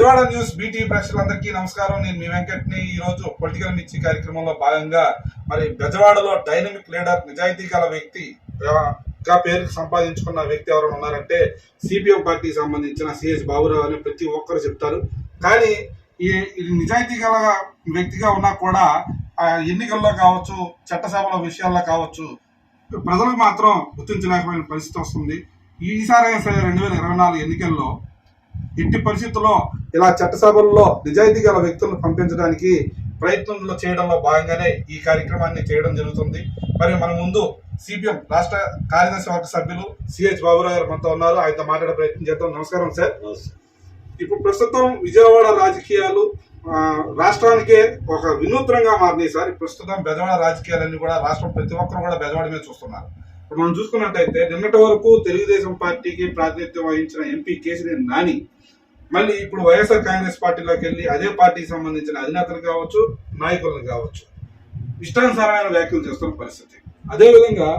Bezawada news BT ప్రేక్షకులందరికీ నమస్కారం. నేను మీ వెంకట్ని. ఈ రోజు పొలిటికల్ మిర్చి కార్యక్రమంలో భాగంగా మరి బెజవాడలో డైనమిక్ లీడర్ నిజాయితీ గల వ్యక్తి గా పేరు సంపాదించుకున్న వ్యక్తి ఎవరైనా ఉన్నారంటే సిపిఎం పార్టీకి సంబంధించిన సిఎస్ బాబురావు అని ప్రతి ఒక్కరు చెప్తారు. కానీ ఈ ఇది నిజాయితీ గల వ్యక్తిగా ఉన్నా కూడా ఆ, ఎన్నికల్లో కావచ్చు చట్టసభల విషయాల్లో కావచ్చు ప్రజలకు మాత్రం గుర్తించలేకపోయిన పరిస్థితి వస్తుంది. ఈసారి రెండు వేల ఇరవై నాలుగు ఎన్నికల్లో ఎట్టి పరిస్థితుల్లో ఇలా చట్టసభల్లో నిజాయితీ గల వ్యక్తులను పంపించడానికి ప్రయత్నంలో చేయడంలో భాగంగానే ఈ కార్యక్రమాన్ని చేయడం జరుగుతుంది. మరి మన ముందు సిపిఎం రాష్ట్ర కార్యదర్శి వర్గ సభ్యులు సిహెచ్ బాబురావు గారు మనతో ఉన్నారు. ఆయనతో మాట్లాడే ప్రయత్నం చేద్దాం. నమస్కారం సార్. ఇప్పుడు ప్రస్తుతం విజయవాడ రాజకీయాలు ఆ, రాష్ట్రానికే ఒక వినూత్నంగా మారినాయి సార్. ప్రస్తుతం బెజవాడ రాజకీయాలన్నీ కూడా రాష్ట్రం ప్రతి ఒక్కరు కూడా బెజవాడ మీద చూస్తున్నారు. ఇప్పుడు మనం చూసుకున్నట్టయితే నిన్నటి వరకు తెలుగుదేశం పార్టీకి ప్రాతినిధ్యం వహించిన ఎంపీ కేసీఆర్ నాని మళ్ళీ ఇప్పుడు వైఎస్ఆర్ కాంగ్రెస్ పార్టీలోకి వెళ్ళి అదే పార్టీకి సంబంధించిన అధినేతలు కావచ్చు నాయకులను కావచ్చు ఇష్టానుసారమైన వ్యాఖ్యలు చేస్తున్న పరిస్థితి. అదేవిధంగా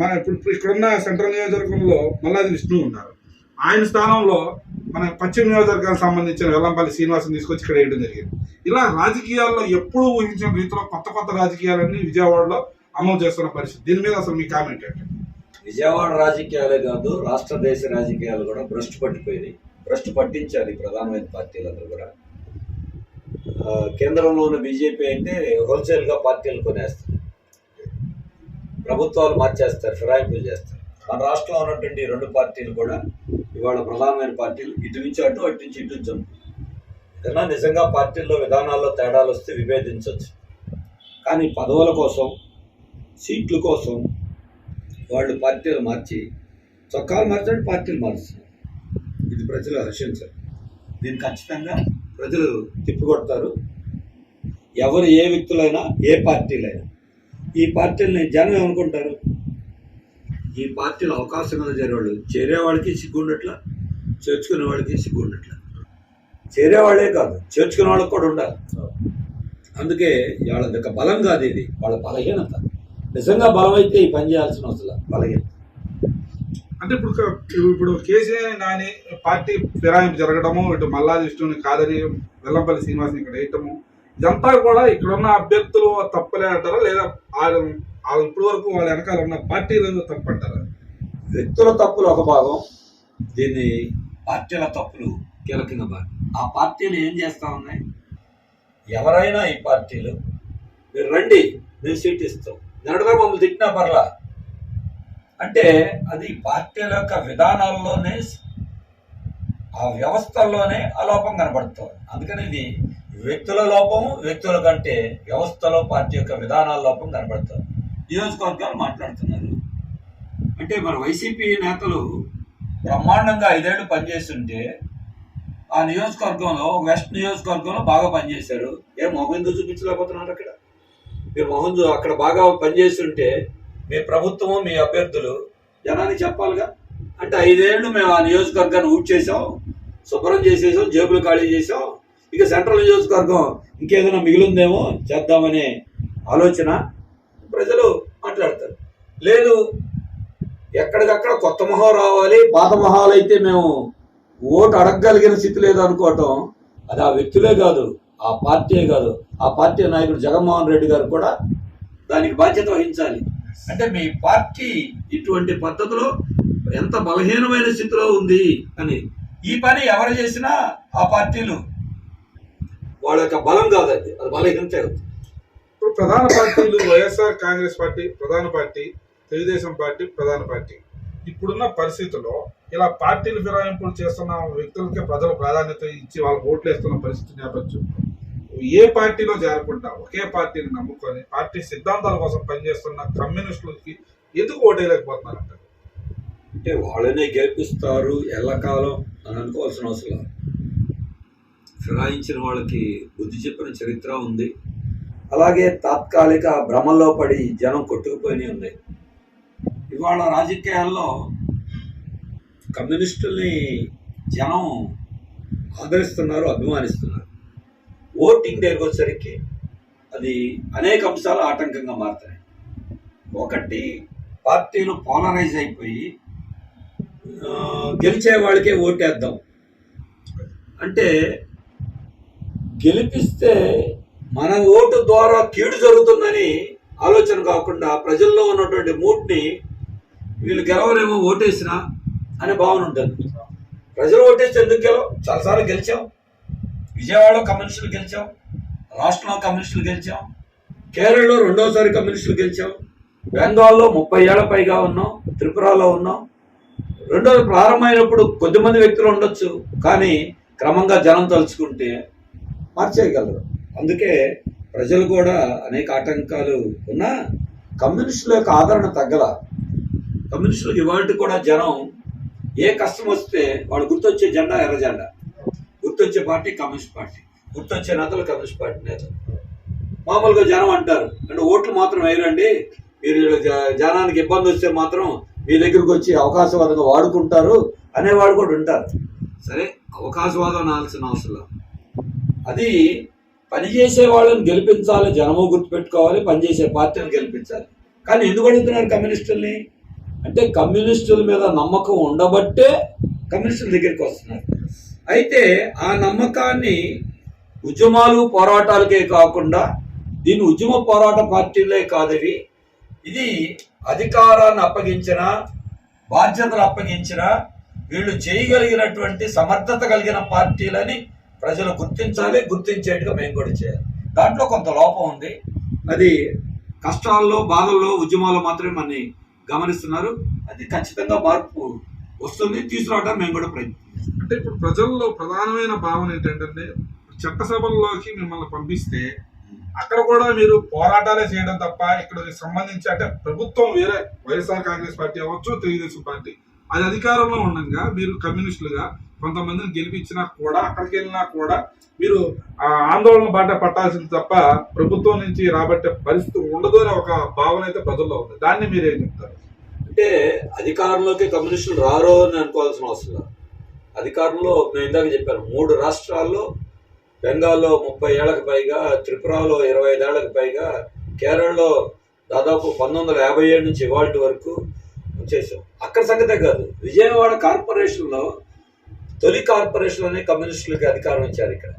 మన ఇప్పుడు ఇక్కడున్న సెంట్రల్ నియోజకవర్గంలో మల్లాది విష్ణు ఉన్నారు. ఆయన స్థానంలో మన పశ్చిమ నియోజకవర్గానికి సంబంధించిన వెల్లంపల్లి శ్రీనివాసం తీసుకొచ్చి ఇక్కడ వేయడం జరిగింది. ఇలా రాజకీయాల్లో ఎప్పుడూ ఊహించిన రీతిలో కొత్త కొత్త రాజకీయాలన్నీ విజయవాడలో అమలు చేస్తున్న పరిస్థితి. దీని మీద అసలు మీ కామెంట్ ఏంటి? విజయవాడ రాజకీయాలే కాదు రాష్ట్ర దేశ రాజకీయాలు కూడా భ్రష్టు పట్టిపోయినాయి. భ్రష్టు పట్టించాలి ప్రధానమైన పార్టీలందరూ కూడా. కేంద్రంలో ఉన్న బీజేపీ అయితే హోల్సేల్గా పార్టీలు కొనేస్తారు. ప్రభుత్వాలు మార్చేస్తారు ఫిరాయింపులు చేస్తారు. మన రాష్ట్రంలో ఉన్నటువంటి రెండు పార్టీలు కూడా ఇవాళ ప్రధానమైన పార్టీలు. ఇటు నుంచి అటు అటు నుంచి ఇటు నుంచి. ఏదైనా నిజంగా పార్టీల్లో విధానాల్లో తేడాలు వస్తే విభేదించవచ్చు. కానీ పదవుల కోసం సీట్ల కోసం వాళ్ళు పార్టీలు మార్చి చొక్కాలు మార్చండి పార్టీలు మారుస్తున్నారు. ఇది ప్రజలు హర్షించారు దీన్ని ఖచ్చితంగా ప్రజలు తిప్పికొడతారు. ఎవరు ఏ వ్యక్తులైనా ఏ పార్టీలైనా. ఈ పార్టీలని జనం ఏమనుకుంటారు? ఈ పార్టీలు అవకాశం మీద చేరేవాళ్ళు చేరేవాళ్ళకి సిగ్గుండట్ల? చేర్చుకునే వాళ్ళకి సిగ్గుండట్ల? చేరేవాళ్ళే కాదు చేర్చుకునే వాళ్ళకి కూడా ఉండాలి. అందుకే వాళ్ళ యొక్క బలం కాదు ఇది. వాళ్ళ బలహీనత. నిజంగా బలం అయితే ఈ పని చేయాల్సిన అవసరం బలహీనత. అంటే ఇప్పుడు ఇప్పుడు కేసీఆర్ నాని పార్టీ ఫిరాయింపు జరగడము ఇటు మల్లాది కాదని వెల్లంపల్లి శ్రీనివాస్ ఇక్కడ వేయటము ఇదంతా కూడా ఇక్కడ ఉన్న అభ్యర్థులు తప్పలే అంటారా? లేదా వాళ్ళు వాళ్ళు ఇప్పటి వరకు వాళ్ళ వెనకాల ఉన్న పార్టీలను తప్పంటారా వ్యక్తుల తప్పులు ఒక భాగం దీన్ని పార్టీల తప్పులు కీలకంగా భాగం. ఆ పార్టీలు ఏం చేస్తా ఉన్నాయి? ఎవరైనా ఈ పార్టీలు మీరు రండి మేము సీట్ ఇస్తాం. నిన్నటిగా మమ్మల్ని తిట్టినా పర్లా. అంటే అది పార్టీల యొక్క విధానాల్లోనే ఆ వ్యవస్థల్లోనే ఆ లోపం కనబడుతుంది. అందుకని ఇది వ్యక్తుల లోపం వ్యక్తుల కంటే వ్యవస్థలో పార్టీ యొక్క విధానాల లోపం కనబడుతుంది. నియోజకవర్గాలు మాట్లాడుతున్నారు. అంటే మరి వైసీపీ నేతలు బ్రహ్మాండంగా ఐదేళ్ళు పనిచేస్తుంటే ఆ నియోజకవర్గంలో వెస్ట్ నియోజకవర్గంలో బాగా పనిచేశారు. ఏ మొహం ఎందుకు చూపించలేకపోతున్నారు అక్కడ? మీరు మొహం అక్కడ బాగా పనిచేస్తుంటే మీ ప్రభుత్వము మీ అభ్యర్థులు. జనానికి చెప్పాలిగా. అంటే ఐదేళ్ళు మేము ఆ నియోజకవర్గాన్ని ఊట్ చేసాం శుభ్రం చేసేసాం జేబులు ఖాళీ చేసాం ఇక సెంట్రల్ నియోజకవర్గం ఇంకేదైనా మిగిలిందేమో చేద్దామనే ఆలోచన ప్రజలు మాట్లాడతారు. లేదు ఎక్కడికక్కడ కొత్త మొహం రావాలి పాత మొహాలు అయితే మేము ఓటు అడగగలిగిన స్థితి లేదు అనుకోవటం అది ఆ వ్యక్తులే కాదు ఆ పార్టీయే కాదు. ఆ పార్టీ నాయకుడు జగన్మోహన్ రెడ్డి గారు కూడా దానికి బాధ్యత వహించాలి. అంటే మీ పార్టీ ఇటువంటి పద్ధతిలో ఎంత బలహీనమైన స్థితిలో ఉంది అని. ఈ పని ఎవరు చేసినా ఆ పార్టీలు. వాళ్ళ యొక్క బలం కాదు అది అది బలహీనత అవుతుంది ఇప్పుడు ప్రధాన పార్టీలు వైఎస్ఆర్ కాంగ్రెస్ పార్టీ ప్రధాన పార్టీ తెలుగుదేశం పార్టీ ప్రధాన పార్టీ. ఇప్పుడున్న పరిస్థితుల్లో ఇలా పార్టీలు ఫిరాయింపులు చేస్తున్న వ్యక్తులకే ప్రజలు ప్రాధాన్యత ఇచ్చి వాళ్ళకి ఓట్లు వేస్తున్న పరిస్థితి నువ్వు ఏ పార్టీలో చేరకుండా ఒకే పార్టీని నమ్ముకొని పార్టీ సిద్ధాంతాల కోసం పనిచేస్తున్న కమ్యూనిస్టులకి ఎందుకు ఓటేయలేకపోతున్నారంట? అంటే వాళ్ళనే గెలిపిస్తారు ఎల్లకాలం అని అనుకోవాల్సిన అవసరం ఫిరాయించిన వాళ్ళకి బుద్ధి చెప్పిన చరిత్ర ఉంది. అలాగే తాత్కాలిక భ్రమల్లో పడి జనం కొట్టుకుపోయి ఉన్నాయి. ఇవాళ రాజకీయాల్లో కమ్యూనిస్టుల్ని జనం ఆదరిస్తున్నారు అభిమానిస్తున్నారు. ఓటింగ్ దగ్గరికి వచ్చేసరికి అది అనేక అంశాలు ఆటంకంగా మారుతాయి. ఒకటి పార్టీలు పోలరైజ్ అయిపోయి గెలిచే వాళ్ళకే ఓటేద్దాం. అంటే గెలిపిస్తే మన ఓటు ద్వారా కీడు జరుగుతుందని ఆలోచన కాకుండా ప్రజల్లో ఉన్నటువంటి మూడ్ని వీళ్ళు గెలవలేమో ఓటేసినా అనే భావన ఉంటుంది. ప్రజలు ఓటేసి ఎందుకు గెలవ చాలాసార్లు గెలిచాం. విజయవాడలో కమ్యూనిస్టులు గెలిచాం రాష్ట్రంలో కమ్యూనిస్టులు గెలిచాం కేరళలో రెండోసారి కమ్యూనిస్టులు గెలిచాం బెంగాల్లో ముప్పై ఏళ్ళ పైగా ఉన్నాం త్రిపురలో ఉన్నాం. రెండోది ప్రారంభమైనప్పుడు కొద్దిమంది వ్యక్తులు ఉండొచ్చు కానీ క్రమంగా జనం తలుచుకుంటే మార్చేయగలరు. అందుకే ప్రజలు కూడా అనేక ఆటంకాలు ఉన్నా కమ్యూనిస్టుల యొక్క ఆదరణ తగ్గల. కమ్యూనిస్టులకు ఇవాళ కూడా జనం ఏ కష్టం వస్తే వాళ్ళు గుర్తొచ్చే జెండా ఎర్ర జెండా. గుర్తొచ్చే పార్టీ కమ్యూనిస్ట్ పార్టీ. గుర్తొచ్చే నేతలు కమ్యూనిస్ట్ పార్టీ నేతలు. మామూలుగా జనం అంటారు. అంటే ఓట్లు మాత్రం వేయరండి. మీరు జనానికి ఇబ్బంది వస్తే మాత్రం మీ దగ్గరకు వచ్చి అవకాశవాదంగా వాడుకుంటారు అనేవాడు కూడా ఉంటారు. సరే అవకాశవాదం అనాల్సిన అవసరం అది పనిచేసే వాళ్ళని గెలిపించాలి జనము గుర్తుపెట్టుకోవాలి పనిచేసే పార్టీని గెలిపించాలి. కానీ ఎందుకు అడుగుతున్నారు కమ్యూనిస్టుల్ని? అంటే కమ్యూనిస్టుల మీద నమ్మకం ఉండబట్టే కమ్యూనిస్టుల దగ్గరికి వస్తున్నారు. అయితే ఆ నమ్మకాన్ని ఉద్యమాలు పోరాటాలకే కాకుండా దీని ఉద్యమ పోరాట పార్టీలే కాదవి. ఇది అధికారాన్ని అప్పగించిన బాధ్యతలు అప్పగించిన వీళ్ళు చేయగలిగినటువంటి సమర్థత కలిగిన పార్టీలని ప్రజలు గుర్తించాలి గుర్తించేట్టుగా మేము కూడా చేయాలి. దాంట్లో కొంత లోపం ఉంది. అది కష్టాల్లో బాధల్లో ఉద్యమాల్లో మాత్రమే మనని గమనిస్తున్నారు. అది ఖచ్చితంగా మార్పు వస్తుంది తీసుకురావడానికి మేము కూడా ప్రయత్నం అంటే ఇప్పుడు ప్రజల్లో ప్రధానమైన భావన ఏంటంటే చట్టసభల్లోకి మిమ్మల్ని పంపిస్తే అక్కడ కూడా మీరు పోరాటాలే చేయడం తప్ప ఇక్కడ సంబంధించి అంటే ప్రభుత్వం వేరే వైఎస్ఆర్ కాంగ్రెస్ పార్టీ అవ్వచ్చు తెలుగుదేశం పార్టీ. అది అధికారంలో ఉండగా మీరు కమ్యూనిస్టులుగా కొంతమందిని గెలిపించినా కూడా అక్కడికి వెళ్ళినా కూడా మీరు ఆ ఆందోళన బాట పట్టాల్సింది తప్ప ప్రభుత్వం నుంచి రాబట్టే పరిస్థితి ఉండదు అనే ఒక భావన అయితే ప్రజల్లో ఉంది. దాన్ని మీరు ఏం చెప్తారు? అంటే అధికారంలోకి కమ్యూనిస్టులు రారో అని అనుకోవాల్సిన అవసరం అధికారంలో మేము ఇందాక చెప్పాను మూడు రాష్ట్రాల్లో బెంగాల్లో ముప్పై ఏళ్ళకు పైగా త్రిపురలో ఇరవై ఐదేళ్ళకు పైగా కేరళలో దాదాపు పంతొమ్మిది వందల యాభై ఏడు నుంచి ఇవాళ వరకు చేసాం అక్కడ సంగతే కాదు విజయవాడ కార్పొరేషన్లో తొలి కార్పొరేషన్ అనే కమ్యూనిస్టులకి అధికారం ఇచ్చారు ఇక్కడ.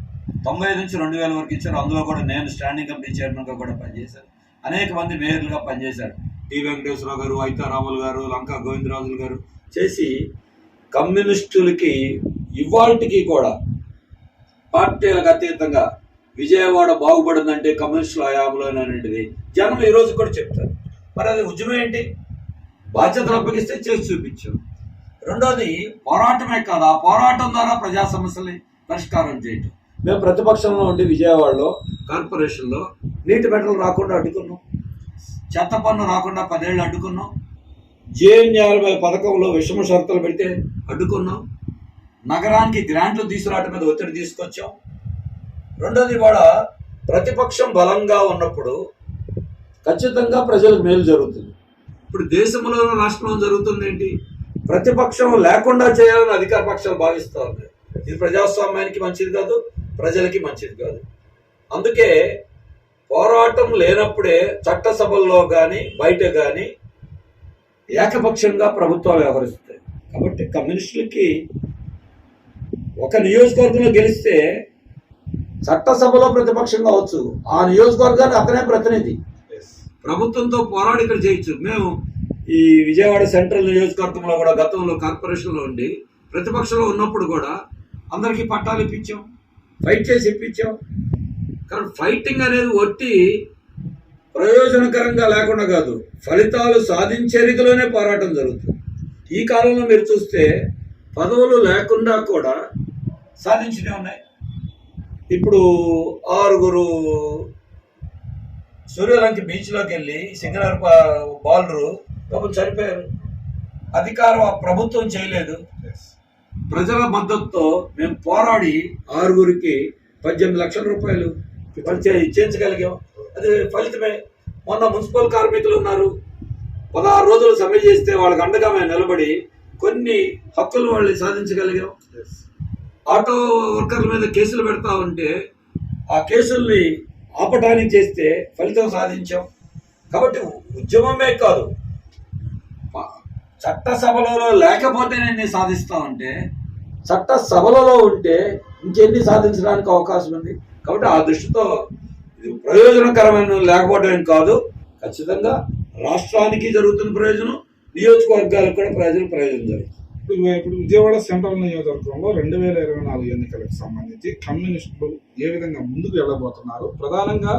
తొంభై ఐదు నుంచి రెండు వేల వరకు ఇచ్చారు అందులో కూడా నేను స్టాండింగ్ కమిటీ చైర్మన్గా కూడా పనిచేశాను. అనేక మంది మేయర్లుగా పనిచేశారు. టి వెంకటేశ్వరరావు గారు ఐతారాములు గారు లంకా గోవిందరాజులు గారు చేసి కమ్యూనిస్టులకి ఇవాళకి కూడా పార్టీలకు అతీతంగా విజయవాడ బాగుపడిందంటే కమ్యూనిస్టుల హయాంలోనేది జనం ఈరోజు కూడా చెప్తారు. మరి అది ఉద్యమం ఏంటి? బాధ్యతలు అప్పగిస్తే చేసి చూపించాం. రెండోది పోరాటమే కాదు. ఆ పోరాటం ద్వారా ప్రజా సమస్యల్ని పరిష్కారం చేయటం. మేము ప్రతిపక్షంలో ఉండి విజయవాడలో కార్పొరేషన్లో నీటి మెటలు రాకుండా అడ్డుకున్నాం. చెత్త పన్ను రాకుండా పదేళ్ళు అడ్డుకున్నాం. జేఎన్ఆర్వై పథకంలో విషమ షరతులు పెడితే అడ్డుకున్నాం. నగరానికి గ్రాంట్లు తీసుకురావడం మీద ఒత్తిడి తీసుకొచ్చాం. రెండోది కూడా ప్రతిపక్షం బలంగా ఉన్నప్పుడు ఖచ్చితంగా ప్రజలకు మేలు జరుగుతుంది. ఇప్పుడు దేశంలో రాష్ట్రంలో జరుగుతుంది ఏంటి? ప్రతిపక్షం లేకుండా చేయాలని అధికార పక్షాలు భావిస్తారు ఇది ప్రజాస్వామ్యానికి మంచిది కాదు ప్రజలకి మంచిది కాదు. అందుకే పోరాటం లేనప్పుడే చట్టసభల్లో కానీ బయట కానీ ఏకపక్షంగా ప్రభుత్వాలు వ్యవహరిస్తాయి కాబట్టి కమ్యూనిస్టులకి ఒక నియోజకవర్గంలో గెలిస్తే చట్టసభలో ప్రతిపక్షం కావచ్చు ఆ నియోజకవర్గానికి అతనే ప్రతినిధి. ప్రభుత్వంతో పోరాడి ఇక్కడ చేయొచ్చు మేము ఈ విజయవాడ సెంట్రల్ నియోజకవర్గంలో కూడా గతంలో కార్పొరేషన్లో ఉండి ప్రతిపక్షంలో ఉన్నప్పుడు కూడా అందరికీ పట్టాలు ఇప్పించాం. ఫైట్ చేసి ఇప్పించాం. కానీ ఫైటింగ్ అనేది ఒట్టి ప్రయోజనకరంగా లేకుండా కాదు ఫలితాలు సాధించే రీతిలోనే పోరాటం జరుగుతుంది. ఈ కాలంలో మీరు చూస్తే పదవులు లేకుండా కూడా సాధించినవి ఉన్నాయి. ఇప్పుడు ఆరుగురు సూర్యలంక బీచ్లోకి వెళ్ళి సింగనర్ బాలరు పాపం చనిపోయారు. అధికారం ఆ ప్రభుత్వం చేయలేదు. ప్రజల మద్దతుతో మేము పోరాడి ఆరుగురికి పద్దెనిమిది లక్షల రూపాయలు వాళ్ళు చే- ఇచ్చేయించగలిగాం అది ఫలితమే. మొన్న మున్సిపల్ కార్మికులు ఉన్నారు. పదహారు రోజులు సమ్మె చేస్తే వాళ్ళకి అండగా మేము నిలబడి కొన్ని హక్కులు వాళ్ళు సాధించగలిగాం. ఆటో వర్కర్ల మీద కేసులు పెడతా ఉంటే ఆ కేసుల్ని ఆపటానికి చేస్తే ఫలితం సాధించాం. కాబట్టి ఉద్యమమే కాదు. చట్టసభలలో లేకపోతే నేను సాధిస్తా ఉంటే చట్టసభలలో ఉంటే ఇంకెన్ని సాధించడానికి అవకాశం ఉంది? కాబట్టి ఆ దృష్టితో ఇది ప్రయోజనకరమైన లేకపోవడం కాదు. ఖచ్చితంగా రాష్ట్రానికి జరుగుతున్న ప్రయోజనం నియోజకవర్గాలకు కూడా ప్రయోజనం ప్రయోజనం జరుగుతుంది. ఇప్పుడు ఇప్పుడు విజయవాడ సెంట్రల్ నియోజకవర్గంలో రెండు వేల ఇరవై నాలుగు ఎన్నికలకు సంబంధించి కమ్యూనిస్టులు ఏ విధంగా ముందుకు వెళ్ళబోతున్నారు? ప్రధానంగా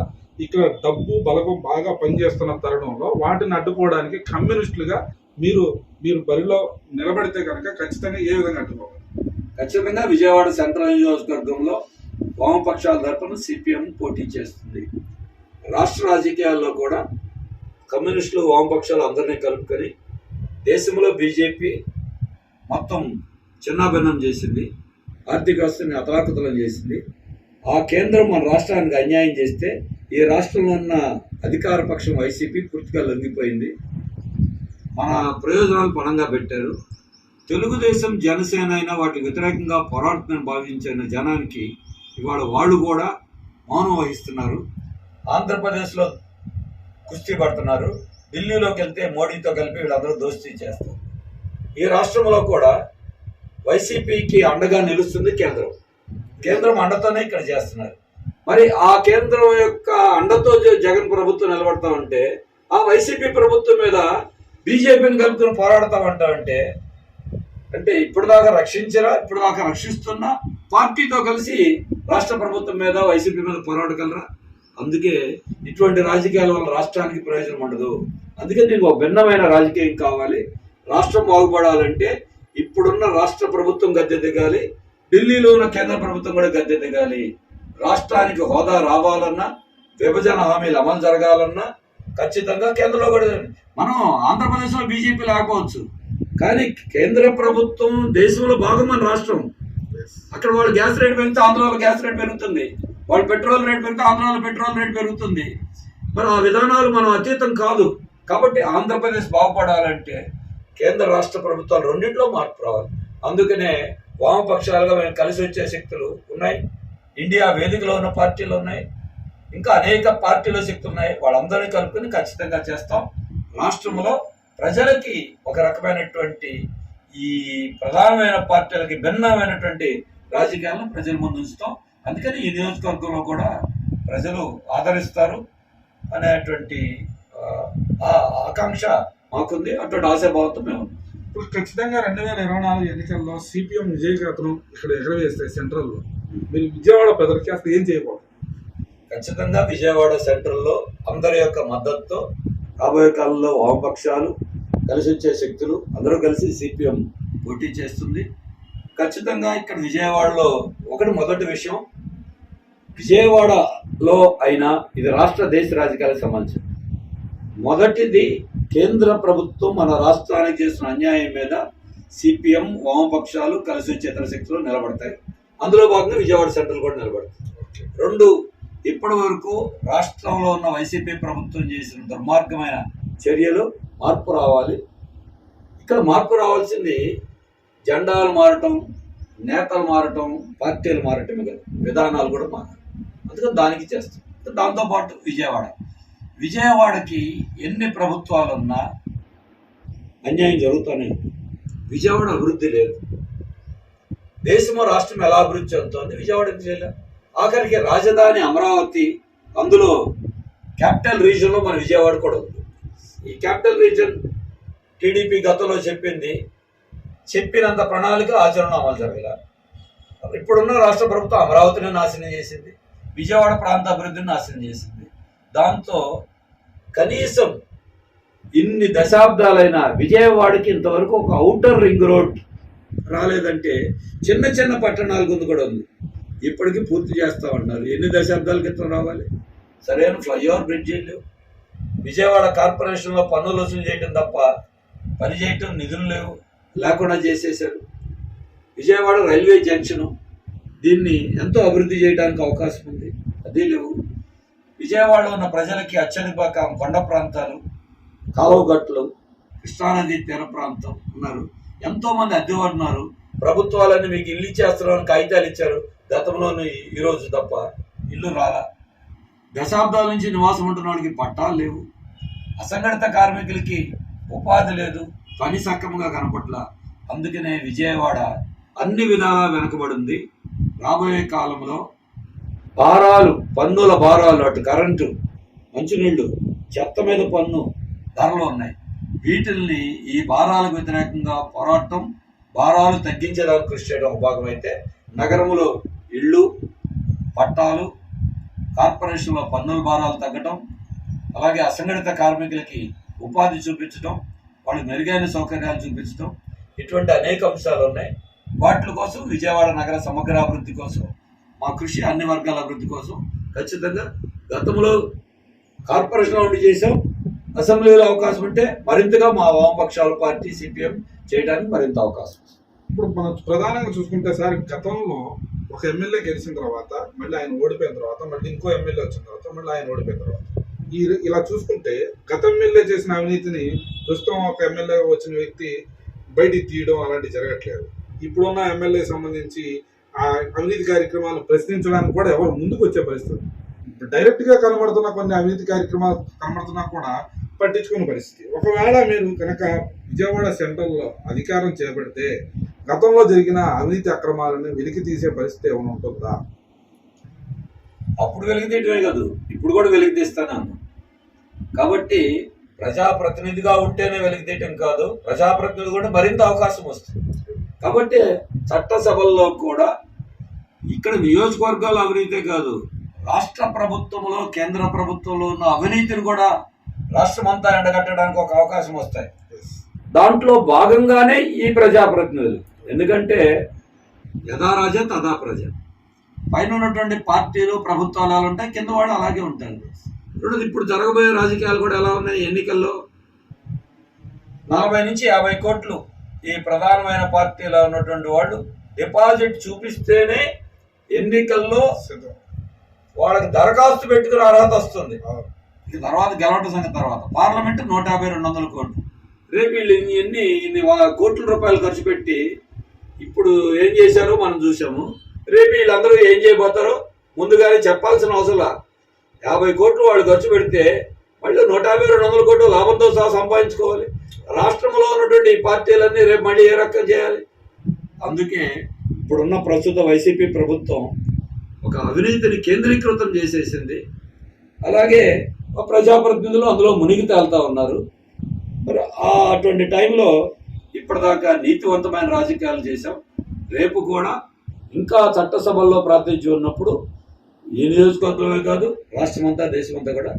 ఇక్కడ డబ్బు బలగం బాగా పనిచేస్తున్న తరుణంలో వాటిని అడ్డుకోవడానికి కమ్యూనిస్టులుగా మీరు మీరు బరిలో నిలబడితే కనుక ఖచ్చితంగా ఏ విధంగా అడ్డుకోవాలి? ఖచ్చితంగా విజయవాడ సెంట్రల్ నియోజకవర్గంలో వామపక్షాల తరపున సిపిఎం పోటీ చేస్తుంది. రాష్ట్ర రాజకీయాల్లో కూడా కమ్యూనిస్టులు వామపక్షాలు అందరినీ కలుపుకొని దేశంలో బీజేపీ మొత్తం చిన్నాభిన్నం చేసింది ఆర్థిక వ్యవస్థని అతలాకుతలం చేసింది. ఆ కేంద్రం మన రాష్ట్రానికి అన్యాయం చేస్తే ఈ రాష్ట్రంలో ఉన్న అధికార పక్షం వైసీపీ పూర్తిగా లొంగిపోయింది. మన ప్రయోజనాలు పణంగా పెట్టారు. తెలుగుదేశం జనసేన అయినా వాటికి వ్యతిరేకంగా పోరాడుతుందని భావించిన జనానికి ఇవాళ వాళ్ళు కూడా మౌనం వహిస్తున్నారు. ఆంధ్రప్రదేశ్లో కుస్తీ పడుతున్నారు. ఢిల్లీలోకి వెళ్తే మోడీతో కలిపి వీళ్ళందరూ దోస్తీ చేస్తారు. ఈ రాష్ట్రంలో కూడా వైసీపీకి అండగా నిలుస్తుంది కేంద్రం. కేంద్రం అండతోనే ఇక్కడ చేస్తున్నారు. మరి ఆ కేంద్రం యొక్క అండతో జగన్ ప్రభుత్వం నిలబడతా ఉంటే ఆ వైసీపీ ప్రభుత్వం మీద బీజేపీని కలుపుకొని పోరాడతామంటా అంటే అంటే ఇప్పుడు దాకా రక్షించరా ఇప్పుడు దాకా రక్షిస్తున్నా పార్టీతో కలిసి రాష్ట్ర ప్రభుత్వం మీద వైసీపీ మీద పోరాడగలరా? అందుకే ఇటువంటి రాజకీయాల వల్ల రాష్ట్రానికి ప్రయోజనం ఉండదు. అందుకే నీకు ఒక భిన్నమైన రాజకీయం కావాలి. రాష్ట్రం బాగుపడాలంటే ఇప్పుడున్న రాష్ట్ర ప్రభుత్వం గద్దె దిగాలి. ఢిల్లీలో ఉన్న కేంద్ర ప్రభుత్వం కూడా గద్దె దిగాలి. రాష్ట్రానికి హోదా రావాలన్నా విభజన హామీలు అమలు జరగాలన్నా ఖచ్చితంగా కేంద్రంలో కూడా మనం ఆంధ్రప్రదేశ్లో బీజేపీ లేకపోవచ్చు. కానీ కేంద్ర ప్రభుత్వం దేశంలో భాగం రాష్ట్రం. అక్కడ వాళ్ళు గ్యాస్ రేట్ పెరిగితే ఆంధ్రాలో గ్యాస్ రేట్ పెరుగుతుంది. వాళ్ళు పెట్రోల్ రేట్ పెరిగితే ఆంధ్రాలో పెట్రోల్ రేట్ పెరుగుతుంది. మరి ఆ విధానాలు మనం అతీతం కాదు. కాబట్టి ఆంధ్రప్రదేశ్ బాగుపడాలంటే కేంద్ర రాష్ట్ర ప్రభుత్వాలు రెండింటిలో మార్పు రావాలి. అందుకనే వామపక్షాలుగా మేము కలిసి వచ్చే శక్తులు ఉన్నాయి. ఇండియా వేదికలో ఉన్న పార్టీలు ఉన్నాయి. ఇంకా అనేక పార్టీల శక్తులు ఉన్నాయి. వాళ్ళందరినీ కలుపుకొని ఖచ్చితంగా చేస్తాం. రాష్ట్రంలో ప్రజలకి ఒక రకమైనటువంటి ఈ ప్రధానమైన పార్టీలకి భిన్నమైనటువంటి రాజకీయాలను ప్రజల ముందు ఉంచుతాం. అందుకని ఈ నియోజకవర్గంలో కూడా ప్రజలు ఆదరిస్తారు అనేటువంటి ఆకాంక్ష మాకుంది. అటువంటి ఆశాభావంతో మేము. ఇప్పుడు ఖచ్చితంగా రెండు వేల ఇరవై నాలుగు ఎన్నికల్లో సిపిఎం విజయగాతను ఇక్కడ ఎగరవేస్తే సెంట్రల్లో. మీరు విజయవాడ ప్రజలకి అసలు ఏం చేయకూడదు? ఖచ్చితంగా విజయవాడ సెంట్రల్లో అందరి యొక్క మద్దతుతో రాబోయే కాలంలో వామపక్షాలు కలిసి వచ్చే శక్తులు అందరూ కలిసి సిపిఎం పోటీ చేస్తుంది. ఖచ్చితంగా ఇక్కడ విజయవాడలో ఒకటి మొదటి విషయం విజయవాడలో అయినా ఇది రాష్ట్ర దేశ రాజకీయాలకు సంబంధించి. మొదటిది కేంద్ర ప్రభుత్వం మన రాష్ట్రానికి చేసిన అన్యాయం మీద సిపిఎం వామపక్షాలు కలిసి వచ్చేతన శక్తులు నిలబడతాయి. అందులో భాగంగా విజయవాడ సెంట్రల్ కూడా నిలబడతాయి రెండు ఇప్పటి వరకు రాష్ట్రంలో ఉన్న వైసీపీ ప్రభుత్వం చేసిన దుర్మార్గమైన చర్యలు మార్పు రావాలి. ఇక్కడ మార్పు రావాల్సింది జెండాలు మారటం నేతలు మారటం పార్టీలు మారటమే కదా విధానాలు కూడా మారాలి. అందుకని దానికి చేస్తాం. దాంతోపాటు విజయవాడ. విజయవాడకి ఎన్ని ప్రభుత్వాలు ఉన్నా అన్యాయం జరుగుతూనే విజయవాడ అభివృద్ధి లేదు. దేశము రాష్ట్రం ఎలా అభివృద్ధి చెందుతోంది విజయవాడ చేయలేదు ఆఖరికి రాజధాని అమరావతి అందులో క్యాపిటల్ రీజియన్లో మన విజయవాడ కూడా ఉంది. ఈ క్యాపిటల్ రీజన్ టీడీపీ గతంలో చెప్పింది చెప్పినంత ప్రణాళిక ఆచరణ అమలు జరగల ఇప్పుడున్న రాష్ట్ర ప్రభుత్వం అమరావతిని నాశనం చేసింది విజయవాడ ప్రాంత అభివృద్ధిని నాశనం చేసింది. దాంతో కనీసం ఇన్ని దశాబ్దాలైన విజయవాడకి ఇంతవరకు ఒక అవుటర్ రింగ్ రోడ్ రాలేదంటే చిన్న చిన్న పట్టణాల గుంది కూడా ఉంది. ఇప్పటికీ పూర్తి చేస్తా ఉన్నారు. ఎన్ని దశాబ్దాల క్రితం రావాలి? సరైన ఫ్లైఓవర్ బ్రిడ్జీలు లేవు. విజయవాడ కార్పొరేషన్లో పన్నులు వసూలు చేయటం తప్ప పని చేయటం నిధులు లేవు లేకుండా చేసేశారు. విజయవాడ రైల్వే జంక్షను దీన్ని ఎంతో అభివృద్ధి చేయడానికి అవకాశం ఉంది. అది లేవు. విజయవాడలో ఉన్న ప్రజలకి అత్యధిక కొండ ప్రాంతాలు కాలువగట్లు కృష్ణానది తీర ప్రాంతం ఉన్నారు. ఎంతోమంది అద్దె ఉన్నారు. ప్రభుత్వాలన్నీ మీకు ఇల్లు ఇచ్చేస్తున్నారని కాగితాలు ఇచ్చారు. గతంలోని ఈ రోజు తప్ప ఇల్లు రాలా. దశాబ్దాల నుంచి నివాసం ఉంటున్న వాడికి పట్టాలు లేవు. అసంఘటిత కార్మికులకి ఉపాధి లేదు. పని సక్రమంగా కనపట్ల. అందుకనే విజయవాడ అన్ని విధాలా వెనకబడింది. రాబోయే కాలంలో భారాలు పన్నుల భారాలు అటు కరెంటు మంచినీళ్ళు చెత్త మీద పన్ను ధరలు ఉన్నాయి. వీటిల్ని ఈ భారాలకు వ్యతిరేకంగా పోరాటం భారాలు తగ్గించడానికి కృషి చేయడం ఒక భాగం అయితే నగరంలో ఇళ్ళు పట్టాలు కార్పొరేషన్లో పన్నుల భారాలు తగ్గటం అలాగే అసంఘటిత కార్మికులకి ఉపాధి చూపించడం వాళ్ళు మెరుగైన సౌకర్యాలు చూపించడం ఇటువంటి అనేక అంశాలు ఉన్నాయి వాటి కోసం విజయవాడ నగర సమగ్ర అభివృద్ధి కోసం మా కృషి అన్ని వర్గాల అభివృద్ధి కోసం ఖచ్చితంగా గతంలో కార్పొరేషన్లో ఉండి చేసాం అసెంబ్లీలో అవకాశం ఉంటే మరింతగా మా వామపక్షాల పార్టీ సిపిఎం చేయడానికి మరింత అవకాశం ఉంది. ఇప్పుడు మనం ప్రధానంగా చూసుకుంటే సార్ గతంలో ఒక ఎమ్మెల్యే గెలిచిన తర్వాత మళ్ళీ ఆయన ఓడిపోయిన తర్వాత మళ్ళీ ఇంకో ఎమ్మెల్యే వచ్చిన తర్వాత మళ్ళీ ఆయన ఓడిపోయిన తర్వాత. ఈ ఇలా చూసుకుంటే గత ఎమ్మెల్యే చేసిన అవినీతిని ప్రస్తుతం ఒక ఎమ్మెల్యే వచ్చిన వ్యక్తి బయటికి తీయడం అలాంటివి జరగట్లేదు. ఇప్పుడున్న ఎమ్మెల్యే సంబంధించి ఆ అవినీతి కార్యక్రమాలు ప్రశ్నించడానికి కూడా ఎవరు ముందుకు వచ్చే పరిస్థితి డైరెక్ట్గా కనబడుతున్న కొన్ని అవినీతి కార్యక్రమాలు కనబడుతున్నా కూడా పట్టించుకునే పరిస్థితి. ఒకవేళ మీరు కనుక విజయవాడ సెంట్రల్లో అధికారం చేపడితే గతంలో జరిగిన అవినీతి అక్రమాలను వెలికి తీసే పరిస్థితి ఏమైనా ఉంటుందా? అప్పుడు వెలిగితేయటమే కాదు ఇప్పుడు కూడా వెలిగితీస్తాను అన్నాను. కాబట్టి ప్రజాప్రతినిధిగా ఉంటేనే వెలిగితేయటం కాదు ప్రజాప్రతినిధి కూడా మరింత అవకాశం వస్తుంది. కాబట్టి చట్టసభల్లో కూడా ఇక్కడ నియోజకవర్గాల అవినీతే కాదు రాష్ట్ర ప్రభుత్వంలో కేంద్ర ప్రభుత్వంలో ఉన్న అవినీతిని కూడా రాష్ట్రం అంతా ఎండగట్టడానికి ఒక అవకాశం వస్తాయి. దాంట్లో భాగంగానే ఈ ప్రజాప్రతినిధులు. ఎందుకంటే యథా రాజా తదా ప్రజ. పైన ఉన్నటువంటి పార్టీలు ప్రభుత్వాలు ఎలా ఉంటాయి? కింద వాళ్ళు అలాగే ఉంటారు. రెండోది ఇప్పుడు జరగబోయే రాజకీయాలు కూడా ఎలా ఉన్నాయి ఎన్నికల్లో? నలభై నుంచి యాభై కోట్లు ఈ ప్రధానమైన పార్టీలో ఉన్నటువంటి వాళ్ళు డిపాజిట్ చూపిస్తేనే ఎన్నికల్లో సిద్ధం. వాళ్ళకి దరఖాస్తు పెట్టుకుని అర్హత వస్తుంది. ఇది తర్వాత గెలవటం సంగతి తర్వాత. పార్లమెంట్ నూట యాభై రెండు వందల కోట్లు. రేపు వీళ్ళు ఇన్ని ఎన్ని ఇన్ని వా- కోట్ల రూపాయలు ఖర్చు పెట్టి ఇప్పుడు ఏం చేశారో మనం చూసాము రేపు వీళ్ళందరూ ఏం చేయబోతారో ముందుగానే చెప్పాల్సిన అవసరం యాభై కోట్లు వాళ్ళు ఖర్చు పెడితే మళ్ళీ నూట యాభై రెండు వందల కోట్లు లాభంతో సహా సంపాదించుకోవాలి. రాష్ట్రంలో ఉన్నటువంటి పార్టీలన్నీ రేపు మళ్ళీ ఏ రకం చేయాలి? అందుకే ఇప్పుడున్న ప్రస్తుత వైసీపీ ప్రభుత్వం ఒక అవినీతిని కేంద్రీకృతం చేసేసింది. అలాగే ప్రజాప్రతినిధులు అందులో మునిగి తేలుతా ఉన్నారు. మరి ఆ అటువంటి టైంలో ఇప్పటిదాకా నీతివంతమైన రాజకీయాలు చేశాం. రేపు కూడా ఇంకా చట్టసభల్లో ప్రాతినిధ్యం ఉన్నప్పుడు ఈ నియోజకవర్గమే కాదు రాష్ట్రమంతా దేశమంతా కూడా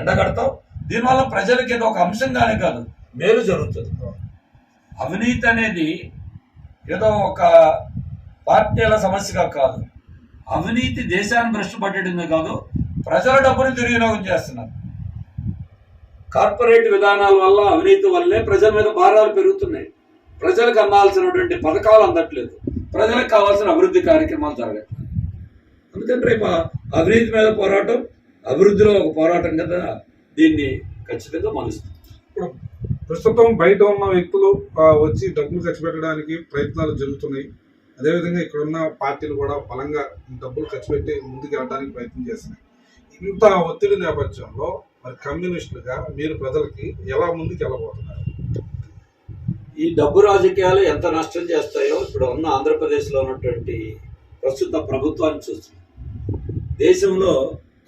ఎండగడతాం దీనివల్ల ప్రజలకి ఇది ఒక అంశంగానే కాదు మేలు జరుగుతుంది. అవినీతి అనేది ఏదో ఒక పార్టీల సమస్యగా కాదు. అవినీతి దేశాన్ని భ్రష్టు పట్టడమే కాదు ప్రజల డబ్బుని దుర్వినియోగం చేస్తున్నారు. కార్పొరేట్ విధానాల వల్ల అవినీతి వల్లే ప్రజల మీద భారాలు పెరుగుతున్నాయి. ప్రజలకు అందాల్సినటువంటి పథకాలు అందట్లేదు. ప్రజలకు కావాల్సిన అభివృద్ధి కార్యక్రమాలు జరగట్లేదు అందుకని రేపు ఆ అవినీతి మీద పోరాటం అభివృద్ధిలో ఒక పోరాటం కదా దీన్ని ఖచ్చితంగా మలుస్తుంది. ఇప్పుడు ప్రస్తుతం బయట ఉన్న వ్యక్తులు వచ్చి డబ్బులు ఖర్చు పెట్టడానికి ప్రయత్నాలు జరుగుతున్నాయి. అదేవిధంగా ఇక్కడ ఉన్న పార్టీలు కూడా బలంగా డబ్బులు ఖర్చు పెట్టి ముందుకు వెళ్ళడానికి ప్రయత్నం చేస్తున్నాయి. ఇంత ఒత్తిడి నేపథ్యంలో మరి కమ్యూనిస్టులుగా మీరు ప్రజలకి ఎలా ముందుకు వెళ్ళబోతున్నారు? ఈ డబ్బు రాజకీయాలు ఎంత నష్టం చేస్తాయో ఇప్పుడు ఉన్న ఆంధ్రప్రదేశ్లో ఉన్నటువంటి ప్రస్తుత ప్రభుత్వాన్ని చూస్తున్నాం. దేశంలో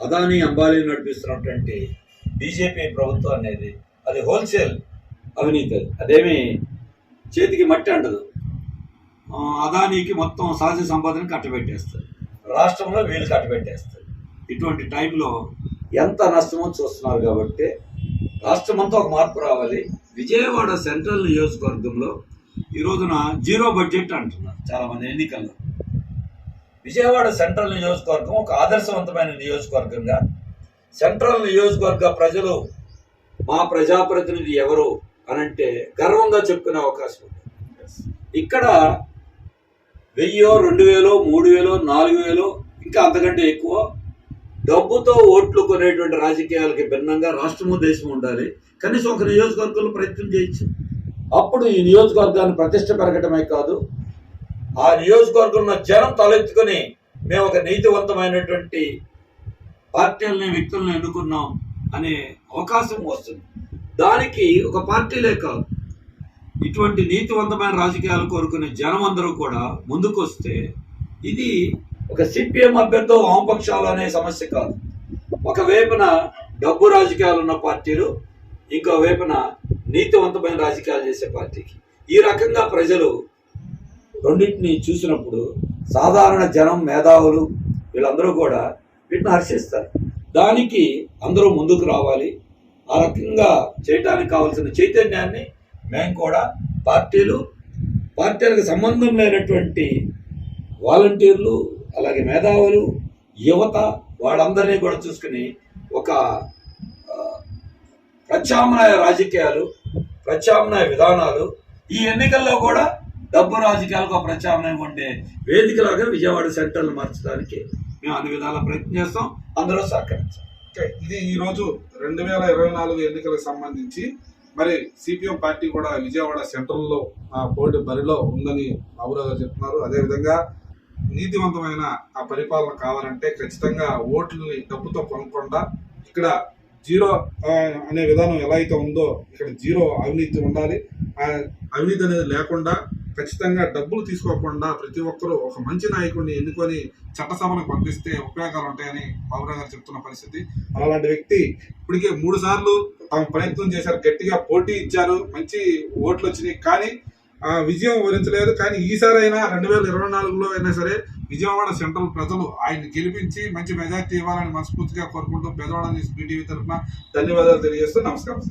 అదానీ అంబానీ నడిపిస్తున్నటువంటి బీజేపీ ప్రభుత్వం అనేది అది హోల్సేల్ అవినీతి అదేమి చేతికి మట్టి అంటదు అదానీకి మొత్తం సహజ సంపాదన కట్టబెట్టేస్తారు రాష్ట్రంలో వీళ్ళు కట్టబెట్టేస్తారు ఇటువంటి టైంలో ఎంత నష్టమో చూస్తున్నారు కాబట్టి రాష్ట్రమంతా ఒక మార్పు రావాలి. విజయవాడ సెంట్రల్ నియోజకవర్గంలో ఈ రోజున జీరో బడ్జెట్ అంటున్నారు చాలామంది ఎన్నికల్లో. విజయవాడ సెంట్రల్ నియోజకవర్గం ఒక ఆదర్శవంతమైన నియోజకవర్గంగా సెంట్రల్ నియోజకవర్గ ప్రజలు మా ప్రజాప్రతినిధి ఎవరు అనంటే గర్వంగా చెప్పుకునే అవకాశం ఉంది. ఇక్కడ వెయ్యో రెండు వేలో మూడు వేలో నాలుగు వేలో ఇంకా అంతకంటే ఎక్కువ డబ్బుతో ఓట్లు కొనేటువంటి రాజకీయాలకి భిన్నంగా రాష్ట్రము దేశం ఉండాలి. కనీసం ఒక నియోజకవర్గంలో ప్రయత్నం చేయొచ్చు. అప్పుడు ఈ నియోజకవర్గాన్ని ప్రతిష్ట పెరగటమే కాదు ఆ నియోజకవర్గంలో జనం తలెత్తుకొని మేము ఒక నీతివంతమైనటువంటి పార్టీలని వ్యక్తులను ఎన్నుకున్నాం అనే అవకాశం వస్తుంది. దానికి ఒక పార్టీలే కాదు. ఇటువంటి నీతివంతమైన రాజకీయాలు కోరుకునే జనం అందరూ కూడా ముందుకొస్తే ఇది ఒక సిపిఎం అభ్యర్థి వామపక్షాలు అనే సమస్య కాదు. ఒక వైపున డబ్బు రాజకీయాలు ఉన్న పార్టీలు ఇంకో వైపున నీతివంతమైన రాజకీయాలు చేసే పార్టీకి. ఈ రకంగా ప్రజలు రెండింటిని చూసినప్పుడు సాధారణ జనం మేధావులు వీళ్ళందరూ కూడా వీటిని హర్షిస్తారు. దానికి అందరూ ముందుకు రావాలి. ఆ రకంగా చేయటానికి కావాల్సిన చైతన్యాన్ని మేము కూడా పార్టీలు పార్టీలకు సంబంధం లేనటువంటి వాలంటీర్లు అలాగే మేధావులు యువత వాళ్ళందరినీ కూడా చూసుకుని ఒక ప్రత్యామ్నాయ రాజకీయాలు ప్రత్యామ్నాయ విధానాలు ఈ ఎన్నికల్లో కూడా డబ్బు రాజకీయాలకు ఒక ప్రత్యామ్నాయం ఉండే వేదికలాగా విజయవాడ సెంటర్లు మార్చడానికి మేము అన్ని విధాల ప్రయత్నం చేస్తాం అందరూ సహకరించాం ఓకే ఇది ఈరోజు రెండు వేల ఇరవై నాలుగు ఎన్నికలకు సంబంధించి మరి సిపిఎం పార్టీ కూడా విజయవాడ సెంట్రల్లో ఆ పోటీ బరిలో ఉందని బాబురావు గారు చెప్తున్నారు. అదేవిధంగా నీతివంతమైన ఆ పరిపాలన కావాలంటే ఖచ్చితంగా ఓట్లని డబ్బుతో కొనకుండా ఇక్కడ జీరో అనే విధానం ఎలా అయితే ఉందో ఇక్కడ జీరో అవినీతి ఉండాలి. ఆ అవినీతి అనేది లేకుండా ఖచ్చితంగా డబ్బులు తీసుకోకుండా ప్రతి ఒక్కరూ ఒక మంచి నాయకుడిని ఎన్నుకొని చట్టసభను పంపిస్తే ఉపయోగాలు ఉంటాయని బాబురావు గారు చెప్తున్న పరిస్థితి. అలాంటి వ్యక్తి ఇప్పటికే మూడు సార్లు తాము ప్రయత్నం చేశారు గట్టిగా పోటీ ఇచ్చారు మంచి ఓట్లు వచ్చినాయి. కానీ విజయం వరించలేదు. కానీ ఈసారి అయినా రెండు వేల ఇరవై నాలుగులో అయినా సరే విజయవాడ సెంట్రల్ ప్రజలు ఆయన గెలిపించి మంచి మెజార్టీ ఇవ్వాలని మనస్ఫూర్తిగా కోరుకుంటూ బెదవాడ న్యూస్ బీటీవీ తరఫున ధన్యవాదాలు తెలియజేస్తూ నమస్కారం